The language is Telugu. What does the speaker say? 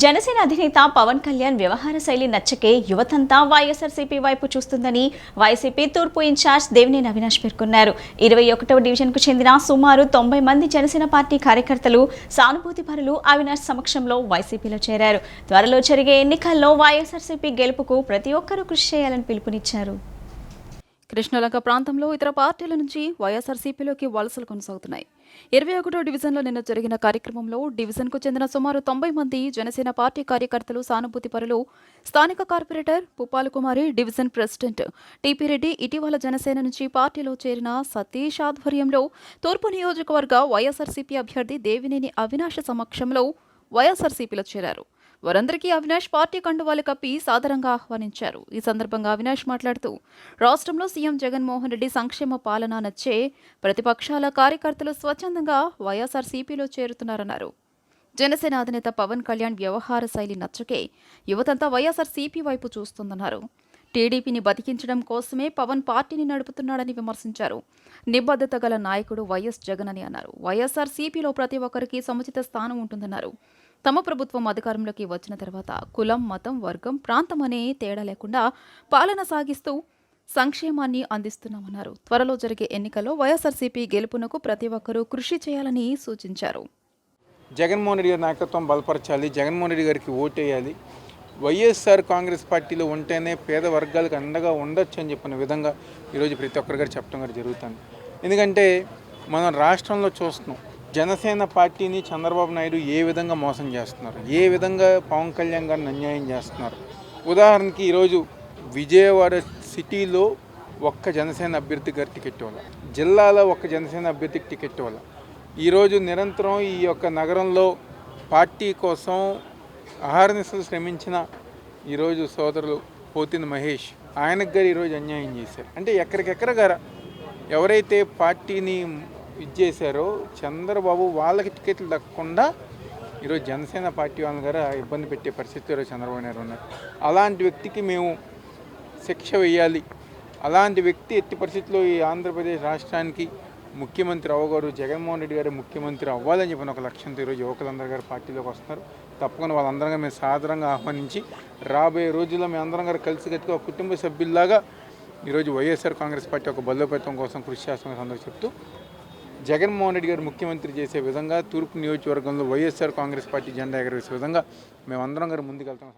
జనసేన అధినేత పవన్ కళ్యాణ్ వ్యవహార శైలి నచ్చకే యువతంతా వైఎస్ఆర్సీపీ వైపు చూస్తుందని వైసీపీ తూర్పు ఇన్ఛార్జ్ దేవినేని అవినాష్ పేర్కొన్నారు. ఇరవై ఒకటవ డివిజన్కు చెందిన సుమారు తొంభై మంది జనసేన పార్టీ కార్యకర్తలు సానుభూతి పరులు అవినాష్ సమక్షంలో వైసీపీలో చేరారు. త్వరలో జరిగే ఎన్నికల్లో వైఎస్ఆర్సీపీ గెలుపుకు ప్రతి ఒక్కరూ కృషి చేయాలని పిలుపునిచ్చారు. కృష్ణలంక ప్రాంతంలో ఇతర పార్టీల నుంచి వైఎస్ఆర్సీపీలోకి వలసలు కొనసాగుతున్నాయి. ఇరవై ఒకటో డివిజన్లో నిన్న జరిగిన కార్యక్రమంలో డివిజన్కు చెందిన సుమారు తొంభై మంది జనసేన పార్టీ కార్యకర్తలు సానుభూతి పరులు స్థానిక corporator Puppala Kumari division president TP Reddy ఇటీవల జనసేన నుంచి పార్టీలో చేరిన సతీష్ ఆధ్వర్యంలో తూర్పు నియోజకవర్గ వైఎస్ఆర్సీపీ అభ్యర్థి దేవినేని అవినాష సమక్షంలో వైఎస్ఆర్సీపీలో చేరారు. వారందరికీ అవినాష్ పార్టీ కండువాలు కప్పి సాదరంగా ఆహ్వానించారు. ఈ సందర్భంగా అవినాష్ మాట్లాడుతూ రాష్ట్రంలో సీఎం జగన్మోహన్ రెడ్డి సంక్షేమ పాలన నచ్చే ప్రతిపక్షాల కార్యకర్తలు స్వచ్ఛందంగా వైఎస్ఆర్సీపీలో చేరుతున్నారన్నారు. జనసేన అధినేత పవన్ కళ్యాణ్ వ్యవహార శైలి నచ్చకే యువతంతా వైఎస్ఆర్సీపీ వైపు చూస్తుందన్నారు. టీడీపీని బతికించడం కోసమే పవన్ పార్టీని నడుపుతున్నాడని విమర్శించారు. నిబద్ధత గల నాయకుడు వైఎస్ జగన్ అని అన్నారు. వైఎస్ఆర్ సిపిలో ప్రతి ఒక్కరికి సముచిత స్థానం ఉంటుందన్నారు. తమ ప్రభుత్వం అధికారంలోకి వచ్చిన తర్వాత కులం మతం వర్గం ప్రాంతం అనే తేడా లేకుండా పాలన సాగిస్తూ సంక్షేమాన్ని అందిస్తున్నామన్నారు. త్వరలో జరిగే ఎన్నికల్లో వైఎస్ఆర్సీపీ గెలుపునకు ప్రతి ఒక్కరూ కృషి చేయాలని సూచించారు. జగన్మోహన్ రెడ్డి గారి నాయకత్వం బలపరచాలి జగన్మోహన్ రెడ్డి గారికి ఓటేయాలి. వైఎస్ఆర్ కాంగ్రెస్ పార్టీలో ఉంటేనే పేద వర్గాలకు అండగా ఉండొచ్చు అని చెప్పిన విధంగా ఈరోజు ప్రతి ఒక్కరి గారు చెప్పడం గారు జరుగుతుంది. ఎందుకంటే మనం రాష్ట్రంలో చూస్తున్నాం జనసేన పార్టీని చంద్రబాబు నాయుడు ఏ విధంగా మోసం చేస్తున్నారు? ఏ విధంగా పవన్ కళ్యాణ్ గారిని అన్యాయం చేస్తున్నారు? ఉదాహరణకి ఈరోజు విజయవాడ సిటీలో ఒక్క జనసేన అభ్యర్థి గారి టికెట్ ఇవ్వాలి. జిల్లాలో ఒక్క జనసేన అభ్యర్థికి టికెట్ ఇవ్వాలి. ఈరోజు నిరంతరం ఈ యొక్క నగరంలో పార్టీ కోసం అహర్నిశలు శ్రమించిన ఈరోజు సోదరులు పోతిన మహేష్ ఆయనకు గారు ఈరోజు అన్యాయం చేశారు. అంటే ఎక్కడికెక్కడ గారా? ఎవరైతే పార్టీని ఇది చేశారో. చంద్రబాబు వాళ్ళకి టికెట్లు దక్కకుండా ఈరోజు జనసేన పార్టీ వాళ్ళ గారు ఇబ్బంది పెట్టే పరిస్థితి ఈరోజు చంద్రబాబు నాయుడు ఉన్నారు. అలాంటి వ్యక్తికి మేము శిక్ష వేయాలి. అలాంటి వ్యక్తి ఎట్టి పరిస్థితుల్లో ఈ ఆంధ్రప్రదేశ్ రాష్ట్రానికి ముఖ్యమంత్రి అవ్వగారు జగన్మోహన్ రెడ్డి గారు ముఖ్యమంత్రి అవ్వాలని చెప్పిన ఒక లక్ష్యంతో ఈరోజు యువకులందరూ గారు పార్టీలోకి వస్తున్నారు. తప్పకుండా వాళ్ళందరం మేము సాధారణంగా ఆహ్వానించి రాబోయే రోజుల్లో మేము అందరం గారు కలిసికట్టుగా ఒక కుటుంబ సభ్యుల్లాగా ఈరోజు వైఎస్ఆర్ కాంగ్రెస్ పార్టీ ఒక బలోపేతం కోసం కృషి చేస్తామని అందరూ చెప్తూ జగన్మోహన్ రెడ్డి గారు ముఖ్యమంత్రి చేసే విధంగా తూర్పు నియోజకవర్గంలో వైఎస్ఆర్ కాంగ్రెస్ పార్టీ జెండా ఎగరవేసే విధంగా మేమందరం గారు ముందుకెళ్తాం.